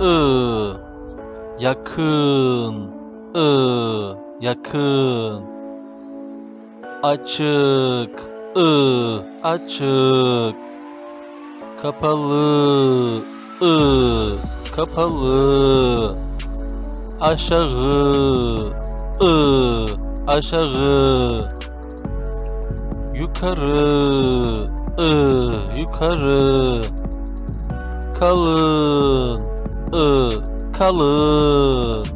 ı yakın. I yakın. Açık. I açık. Kapalı. I kapalı. Aşağı. I aşağı. Yukarı. I yukarı. Kalın ı kalın.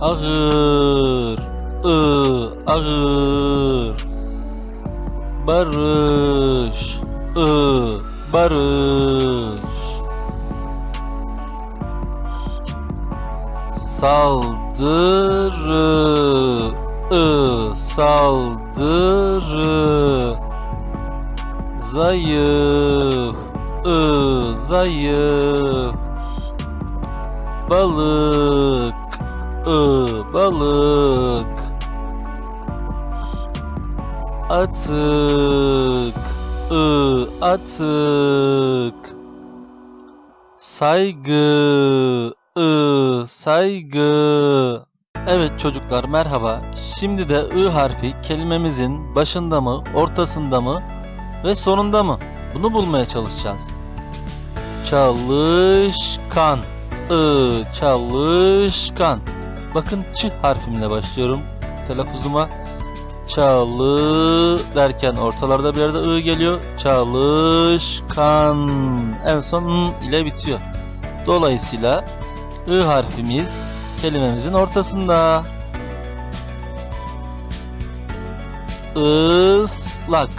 Ağır. ı ağır. Barış. ı barış. Saldırı ı saldırı. Zayıf ı zayıf balık ı balık atık ı atık saygı ı saygı Evet çocuklar merhaba. Şimdi de ı harfi kelimemizin başında mı, ortasında mı ve sonunda mı? Bunu bulmaya çalışacağız. Çalışkan. I çalışkan. Bakın ç harfimle başlıyorum telaffuzuma. Çalı derken ortalarda bir yerde ı geliyor. Çalışkan. En son n ile bitiyor. Dolayısıyla ı harfimiz kelimemizin ortasında. Islak.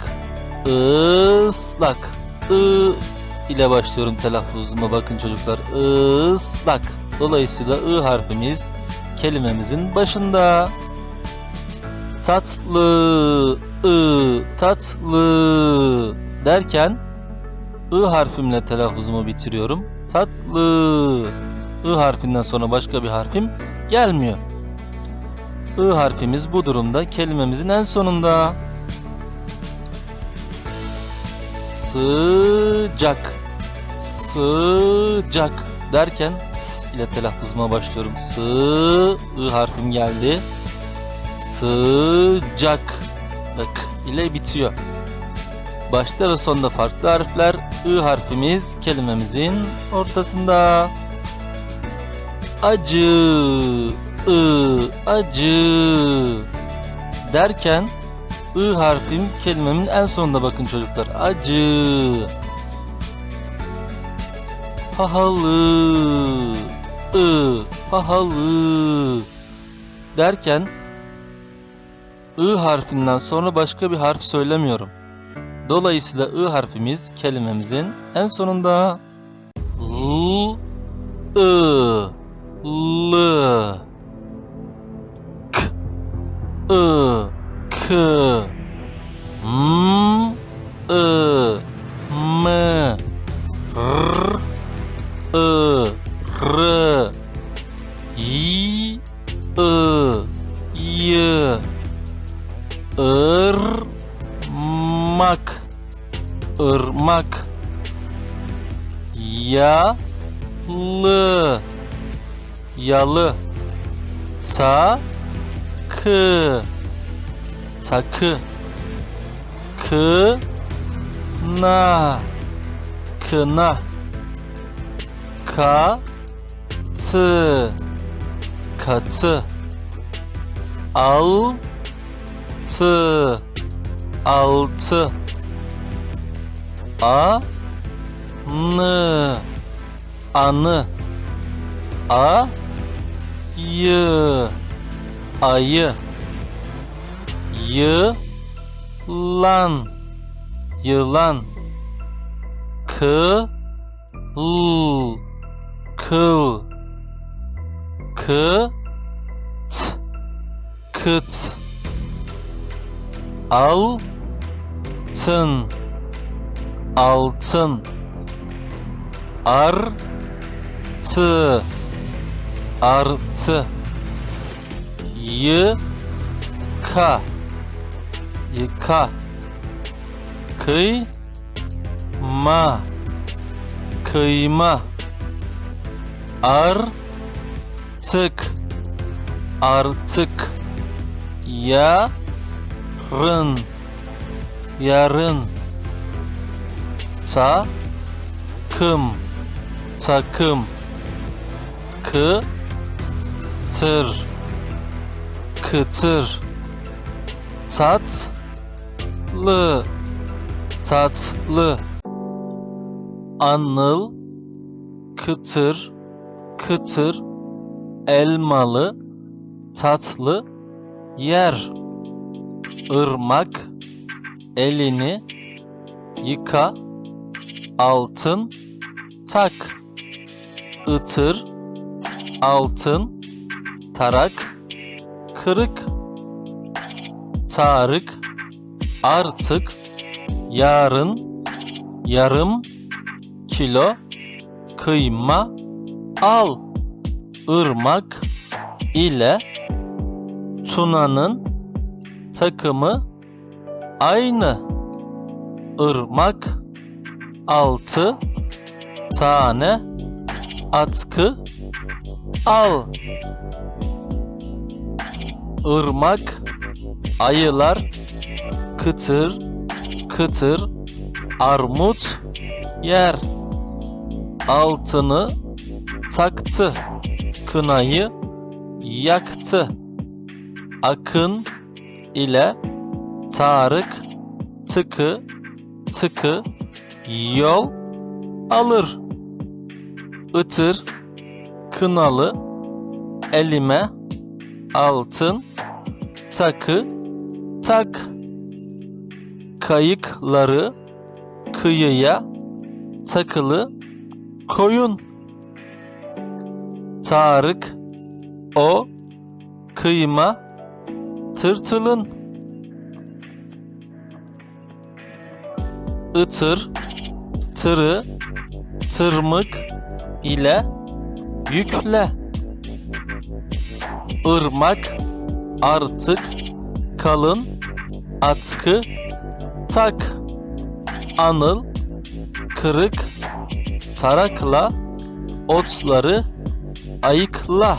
Islak. I ile başlıyorum telaffuzuma bakın çocuklar. Islak. Dolayısıyla I harfimiz kelimemizin başında. Tatlı. I tatlı derken I harfimle telaffuzumu bitiriyorum. Tatlı. I harfinden sonra başka bir harfim gelmiyor. I harfimiz bu durumda kelimemizin en sonunda. Sıcak. Sıcak derken s ile telaffuzuma başlıyorum. Sı I harfim geldi. Sıcak Bak ile bitiyor. Başta ve sonda farklı harfler. I harfimiz kelimemizin ortasında. Acı, ı, acı derken I harfim kelimemin en sonunda bakın çocuklar. Acı. Pahalı, ı, pahalı derken I harfinden sonra başka bir harf söylemiyorum. Dolayısıyla I harfimiz kelimemizin en sonunda L, I, L, K, I, K, M, I, M, R, I, R, Y, I, Y, ırmak ırmak yalı yalı takı takı kına. Kına. Katı. Katı. Al altı. Altı. A nı anı. A yı ayı yılan. Yılan. Kıl. Kıl. Kıt. Kıt. Altın. Altın. Artı. Artı. Yıka yıka kıyma kıyma Artık. Artık. Yarın. Yarın. Takım. Takım. Kıtır. Kıtır. Tatlı. Tatlı. Anıl. Kıtır. Kıtır. Elmalı. Tatlı. Yer. Irmak. Elini. Yıka. Altın. Tak. Itır. Altın. Tarak. Kırık. Tarık. Artık. Yarın. Yarım. Kilo. Kıyma. Al. Irmak ile Tuna'nın takımı aynı. Irmak altı tane atkı al. Irmak ayılar kıtır kıtır armut yer. Altını taktı. Kınayı yaktı. Akın ile Tarık tıkı tıkı yol alır. Itır kınalı elime altın takı tak kayıkları kıyıya takılı koyun. Tarık o kıyma tırtılın ıtır tırı tırmık ile yükle ırmak artık kalın atkı tak anıl kırık tarakla otları ayıkla